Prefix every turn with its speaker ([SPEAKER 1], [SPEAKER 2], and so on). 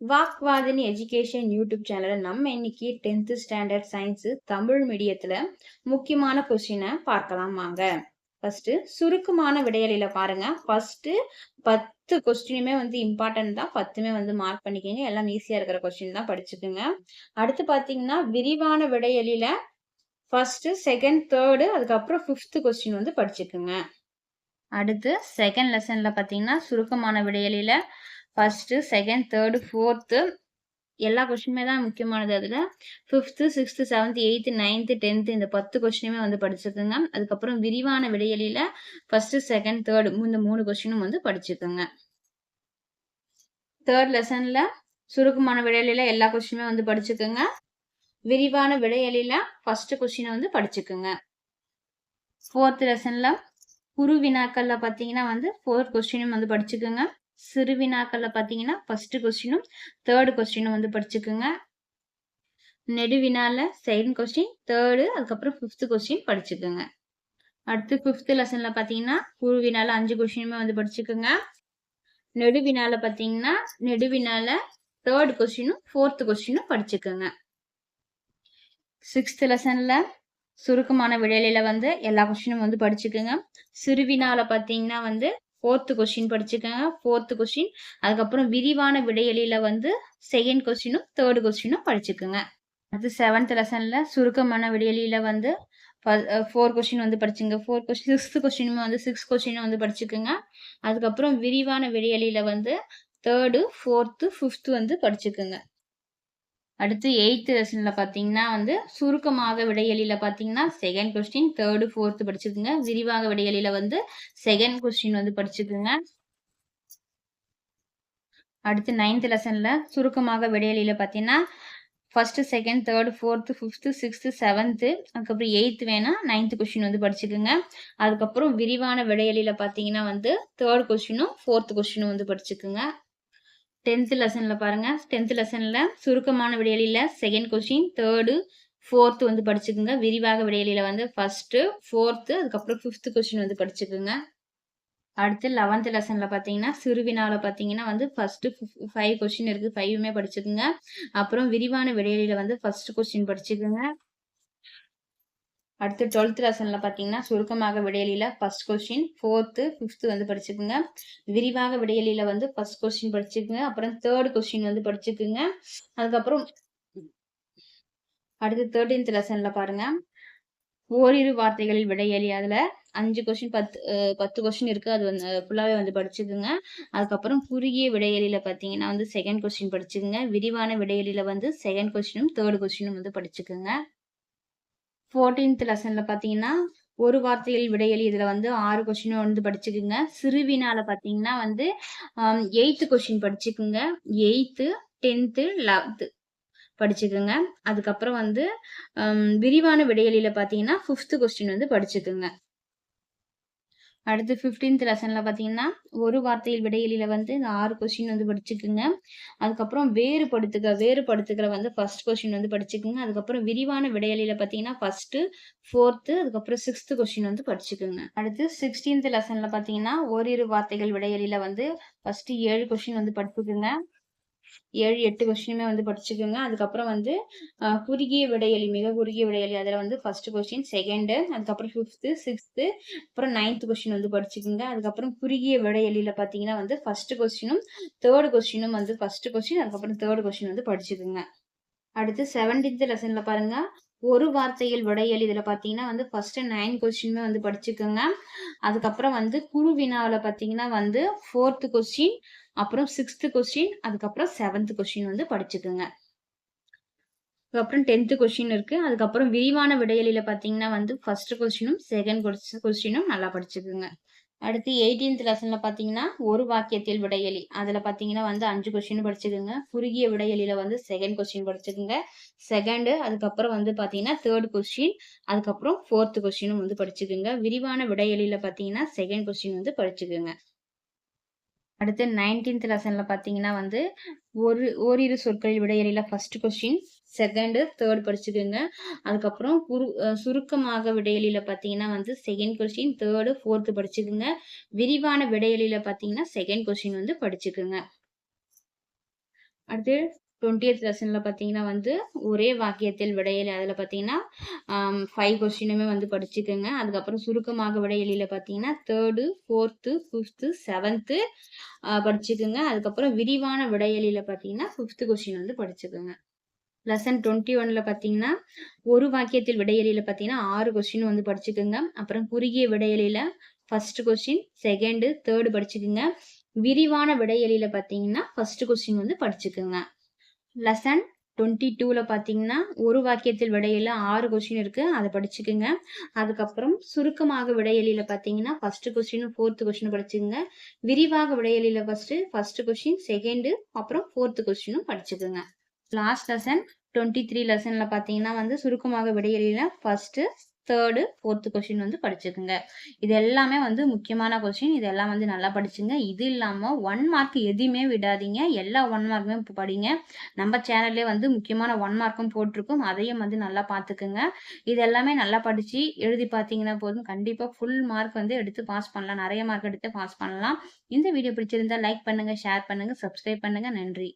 [SPEAKER 1] வாக்வாதினி education YouTube சேனலில் நம்ம இன்னைக்கு டென்த்து ஸ்டாண்டர்ட் சயின்ஸு தமிழ் மீடியத்தில் முக்கியமான கொஸ்டினை பார்க்கலாம் வாங்க. ஃபர்ஸ்ட் சுருக்கமான விடையலில பாருங்க. ஃபர்ஸ்ட் பத்து கொஸ்டினுமே வந்து இம்பார்ட்டன்ட் தான். பத்துமே வந்து மார்க் பண்ணிக்கோங்க. எல்லாம் ஈஸியா இருக்கிற கொஸ்டின் தான் படிச்சுக்கோங்க. அடுத்து பாத்தீங்கன்னா விரிவான விடையலில ஃபர்ஸ்ட் செகண்ட் தேர்டு அதுக்கப்புறம் ஃபிஃப்த் கொஸ்டின் வந்து படிச்சுக்கோங்க. அடுத்து செகண்ட் லெசன்ல பாத்தீங்கன்னா சுருக்கமான விடையலில ஃபர்ஸ்ட்டு செகண்ட் தேர்டு ஃபோர்த்து எல்லா கொஸ்டினுமே தான் முக்கியமானது அதில். Fifth sixth seventh eighth ninth tenth இந்த பத்து கொஸ்டினுமே வந்து படிச்சுக்கோங்க அதுக்கப்புறம் விரிவான விடையலியில் ஃபர்ஸ்ட்டு செகண்ட் தேர்டு இந்த மூணு கொஸ்டினும் வந்து படிச்சுக்கோங்க தேர்ட் லெசனில் சுருக்கமான விடையலில் எல்லா கொஸ்டினுமே வந்து படிச்சுக்கோங்க விரிவான விடையலில் ஃபஸ்ட்டு கொஸ்டினை வந்து படிச்சுக்கோங்க ஃபோர்த் லெசனில் குரு வினாக்களில் பார்த்தீங்கன்னா வந்து ஃபோர்த் கொஸ்டினும் வந்து படிச்சுக்கோங்க சிறு வினாக்களில் பார்த்தீங்கன்னா ஃபஸ்ட்டு கொஸ்டினும் தேர்டு கொஸ்டினும் வந்து படிச்சுக்கோங்க. நெடுவினால செகண்ட் கொஸ்டின் தேர்டு அதுக்கப்புறம் ஃபிஃப்த்து கொஸ்டின் படிச்சுக்கோங்க. அடுத்து ஃபிஃப்த்து லெசனில் பார்த்தீங்கன்னா குழுவினால அஞ்சு கொஸ்டினுமே வந்து படிச்சுக்கோங்க. நெடுவினால பார்த்தீங்கன்னா நெடுவினால தேர்ட் கொஸ்டினும் ஃபோர்த் கொஸ்டினும் படிச்சுக்கோங்க. சிக்ஸ்த் லெசனில் சுருக்கமான விடையில வந்து எல்லா கொஸ்டினும் வந்து படிச்சுக்கோங்க. சிறுவினால பார்த்தீங்கன்னா வந்து ஃபோர்த்து கொஸ்டின் படிச்சுக்கோங்க ஃபோர்த்து கொஸ்டின் அதுக்கப்புறம் விரிவான விடையலியில் வந்து செகண்ட் கொஸ்டினும் தேர்டு கொஸ்டினும் படிச்சுக்கோங்க அடுத்து செவன்த் லெசனில் சுருக்கமான விடையலியில் வந்து ஃபோர் கொஸ்டின் வந்து படிச்சுங்க ஃபோர் கொஸ்டின் சிக்ஸ்த் கொஸ்டினுமே வந்து சிக்ஸ் கொஸ்டினும் வந்து படிச்சுக்கோங்க அதுக்கப்புறம் விரிவான விடையலியில் வந்து தேர்டு ஃபோர்த்து ஃபிஃப்த்து வந்து படிச்சுக்கோங்க அடுத்து எயித்து லெசனில் பார்த்தீங்கன்னா வந்து சுருக்கமாக விடையலியில் பார்த்தீங்கன்னா செகண்ட் கொஸ்டின் தேர்டு ஃபோர்த்து படிச்சுக்குங்க. விரிவாக விடையலியில் வந்து செகண்ட் கொஸ்டின் வந்து படிச்சுக்குங்க. அடுத்து நைன்த் லெசனில் சுருக்கமாக விடையலியில் பார்த்தீங்கன்னா first second third fourth fifth sixth seventh அதுக்கப்புறம் எயித்து வேணா நைன்த்து கொஸ்டின் வந்து படிச்சுக்கோங்க. அதுக்கப்புறம் விரிவான விடையலியில் பார்த்தீங்கன்னா வந்து தேர்ட் கொஸ்டினும் ஃபோர்த்து கொஸ்டினும் வந்து படிச்சுக்குங்க. டென்த்து லெசனில் பாருங்கள் டென்த்து லெசனில் சுருக்கமான விடையலியில் செகண்ட் கொஸ்டின் தேர்டு ஃபோர்த்து வந்து படிச்சுக்குங்க. விரிவாக விடையலியில் வந்து ஃபஸ்ட்டு ஃபோர்த்து அதுக்கப்புறம் ஃபிஃப்த்து கொஸ்டின் வந்து படிச்சுக்குங்க. அடுத்து லெவன்த்து லெசனில் பார்த்தீங்கன்னா சிறுவினாவில் பார்த்தீங்கன்னா வந்து ஃபஸ்ட்டு ஃபைவ் கொஸ்டின் இருக்குது ஃபைவுமே படிச்சுக்குங்க. அப்புறம் விரிவான விடையலியில் வந்து ஃபஸ்ட்டு கொஸ்டின் படிச்சுக்குங்க. அடுத்து டுவெல்த் லெசனில் பார்த்தீங்கன்னா சுருக்கமாக விடையலியில் ஃபர்ஸ்ட் கொஸ்டின் ஃபோர்த்து ஃபிஃப்த்து வந்து படிச்சுக்குங்க. விரிவாக விடையலியில் வந்து ஃபர்ஸ்ட் கொஸ்டின் படிச்சுக்குங்க. அப்புறம் தேர்ட் கொஸ்டின் வந்து படிச்சுக்குங்க. அதுக்கப்புறம் அடுத்து தேர்ட்டீன்த் லெசனில் பாருங்க. ஓரிரு வார்த்தைகளில் விடையலி அதில் அஞ்சு கொஸ்டின் பத்து பத்து கொஸ்டின் இருக்குது அது வந்து ஃபுல்லாகவே வந்து படிச்சுக்குங்க. அதுக்கப்புறம் குறுகிய விடையலியில் பார்த்தீங்கன்னா வந்து செகண்ட் கொஸ்டின் படிச்சுக்குங்க. விரிவான விடையலியில் வந்து செகண்ட் கொஸ்டினும் தேர்ட் கொஸ்டினும் வந்து படிச்சுக்குங்க. ஃபோர்டீன்த் லெசனில் பார்த்தீங்கன்னா ஒரு வார்த்தையில் விடையலி இதில் வந்து ஆறு கொஸ்டினும் வந்து படிச்சுக்குங்க. சிறுவினால பார்த்தீங்கன்னா வந்து எயித்து கொஸ்டின் படிச்சுக்குங்க. எயித்து டென்த்து லெவன்த்து படிச்சுக்குங்க. அதுக்கப்புறம் வந்து விரிவான விடையலியில் பார்த்தீங்கன்னா ஃபிஃப்த்து கொஸ்டின் வந்து படிச்சுக்குங்க. அடுத்து ஃபிஃப்டீன்த் லெசனில் பார்த்தீங்கன்னா ஒரு வார்த்தையில் விடையில வந்து இந்த ஆறு கொஸ்டின் வந்து படிச்சுக்குங்க. அதுக்கப்புறம் வேறுபடுத்துக வேறுபடுத்துகிற வந்து ஃபர்ஸ்ட் கொஸ்டின் வந்து படிச்சுக்குங்க. அதுக்கப்புறம் விரிவான விடையலியில் பார்த்தீங்கன்னா ஃபர்ஸ்ட்டு ஃபோர்த்து அதுக்கப்புறம் சிக்ஸ்த்து கொஸ்டின் வந்து படிச்சுக்குங்க. அடுத்து சிக்ஸ்டீன்த் லெசனில் பார்த்தீங்கன்னா ஓரிரு வார்த்தைகள் விடையலியில் வந்து ஃபர்ஸ்ட்டு ஏழு கொஸ்டின் வந்து படிச்சுக்குங்க. ஏழு எட்டு கொஸ்டினுமே வந்து படிச்சுக்கோங்க. அதுக்கப்புறம் வந்து குறுகிய விடையலி மிக குறுகிய விடையலி அதில் வந்து ஃபர்ஸ்ட் கொஸ்டின் செகண்டு அதுக்கப்புறம் ஃபிஃப்த்து சிக்ஸ்த்து அப்புறம் நைன்த் கொஸ்டின் வந்து படிச்சுக்கோங்க. அதுக்கப்புறம் குறுகிய விடையலியில் பார்த்தீங்கன்னா வந்து ஃபர்ஸ்ட் கொஸ்டினும் தேர்டு கொஸ்டினும் வந்து ஃபர்ஸ்ட் கொஸ்டின் அதுக்கப்புறம் தேர்டு கொஸ்டின் வந்து படிச்சுக்கோங்க. அடுத்து செவன்டீன்த் லெசனில் பாருங்க. ஒரு வார்த்தையில் விடையல் இதில் பார்த்தீங்கன்னா வந்து ஃபஸ்ட்டு நைன் கொஸ்டினுமே வந்து படிச்சுக்கோங்க. அதுக்கப்புறம் வந்து குழு வினாவில் பார்த்தீங்கன்னா வந்து ஃபோர்த்து கொஸ்டின் அப்புறம் சிக்ஸ்த்து கொஸ்டின் அதுக்கப்புறம் செவன்த் கொஸ்டின் வந்து படிச்சுக்கோங்க. அதுக்கப்புறம் டென்த்து கொஸ்டின் இருக்கு. அதுக்கப்புறம் விரிவான விடையலில் பார்த்தீங்கன்னா வந்து ஃபர்ஸ்ட் கொஸ்டினும் செகண்ட் கொஸ்டினும் நல்லா படிச்சுக்கோங்க. அடுத்து எயிட்டீன்த் லெசனில் பார்த்தீங்கன்னா ஒரு வாக்கியத்தில் விடையலி. அதில் பார்த்தீங்கன்னா வந்து அஞ்சு கொஸ்டின் படிச்சுக்கோங்க. குறுகிய விடையலியில் வந்து செகண்ட் கொஸ்டின் படிச்சுக்கோங்க. செகண்டு அதுக்கப்புறம் வந்து பார்த்தீங்கன்னா தேர்ட் கொஸ்டின் அதுக்கப்புறம் ஃபோர்த்து கொஸ்டினும் வந்து படிச்சுக்கோங்க. விரிவான விடையலியில் பார்த்தீங்கன்னா செகண்ட் கொஸ்டின் வந்து படிச்சுக்கோங்க. அடுத்து நைன்டீன்த் லெசனில் பார்த்தீங்கன்னா வந்து ஒரு ஓரிரு சொற்களில் விடையலியில் ஃபர்ஸ்ட் கொஸ்டின் செகண்டு தேர்ட் படிச்சுக்கோங்க. அதுக்கப்புறம் குரு சுருக்கமாக விடையலியில் பார்த்தீங்கன்னா வந்து செகண்ட் கொஸ்டின் தேர்டு ஃபோர்த்து படிச்சுக்கோங்க. விரிவான விடையலியில் பார்த்தீங்கன்னா செகண்ட் கொஸ்டின் வந்து படிச்சுக்கோங்க. அடுத்து டுவெண்ட்டியத் லெசனில் பார்த்தீங்கன்னா வந்து ஒரே வாக்கியத்தில் விடையலி அதில் பார்த்தீங்கன்னா ஃபைவ் கொஸ்டினுமே வந்து படிச்சுக்கோங்க. அதுக்கப்புறம் சுருக்கமாக விடையலியில் பார்த்தீங்கன்னா தேர்டு ஃபோர்த்து ஃபிஃப்த்து செவன்த்து படிச்சுக்கோங்க. அதுக்கப்புறம் விரிவான விடையலியில் பார்த்தீங்கன்னா ஃபிஃப்த்து கொஸ்டின் வந்து படிச்சுக்கோங்க. லெசன் டுவெண்ட்டி ஒன்ல பார்த்தீங்கன்னா ஒரு வாக்கியத்தில் விடையலியில் பார்த்தீங்கன்னா ஆறு கொஸ்டின் வந்து படிச்சுக்கோங்க. அப்புறம் குறுகிய விடையலியில் ஃபர்ஸ்ட் கொஸ்டின் செகண்டு தேர்டு படிச்சுக்கோங்க. விரிவான விடையலியில் பார்த்தீங்கன்னா ஃபர்ஸ்ட் கொஸ்டின் வந்து படிச்சுக்கோங்க. லெசன் டுவெண்ட்டி டூவில் பார்த்தீங்கன்னா ஒரு வாக்கியத்தில் விடையில ஆறு கொஸ்டின் இருக்குது அதை படிச்சுக்குங்க. அதுக்கப்புறம் சுருக்கமாக விடையலியில் பார்த்தீங்கன்னா ஃபஸ்ட்டு கொஸ்டின் ஃபோர்த்து கொஸ்டின் படிச்சுக்கோங்க. விரிவாக விடையலியில் ஃபஸ்ட்டு ஃபஸ்ட்டு கொஸ்டின் செகண்டு அப்புறம் ஃபோர்த்து கொஸ்டினும் படிச்சுக்கோங்க. லாஸ்ட் லெசன் டுவெண்ட்டி த்ரீ லெசனில் பார்த்தீங்கன்னா வந்து சுருக்கமாக விடையில ஃபஸ்ட்டு தேர்டு ஃபோர்த்து கொஸ்டின் வந்து படிச்சுக்குங்க. இது எல்லாமே வந்து முக்கியமான கொஸ்டின் இதெல்லாம் வந்து நல்லா படிச்சுங்க. இது இல்லாமல் ஒன் மார்க் எதுவுமே விடாதீங்க. எல்லா ஒன் மார்க்குமே படிங்க. நம்ம சேனல்லே வந்து முக்கியமான ஒன் மார்க்கும் போட்டிருக்கோம். அதையும் வந்து நல்லா பார்த்துக்குங்க இது எல்லாமே நல்லா படித்து எழுதி பார்த்தீங்கன்னா போதும். கண்டிப்பாக ஃபுல் மார்க் வந்து எடுத்து பாஸ் பண்ணலாம். நிறைய மார்க் எடுத்து பாஸ் பண்ணலாம். இந்த வீடியோ பிடிச்சிருந்தா லைக் பண்ணுங்கள் ஷேர் பண்ணுங்கள் சப்ஸ்கிரைப் பண்ணுங்கள் நன்றி.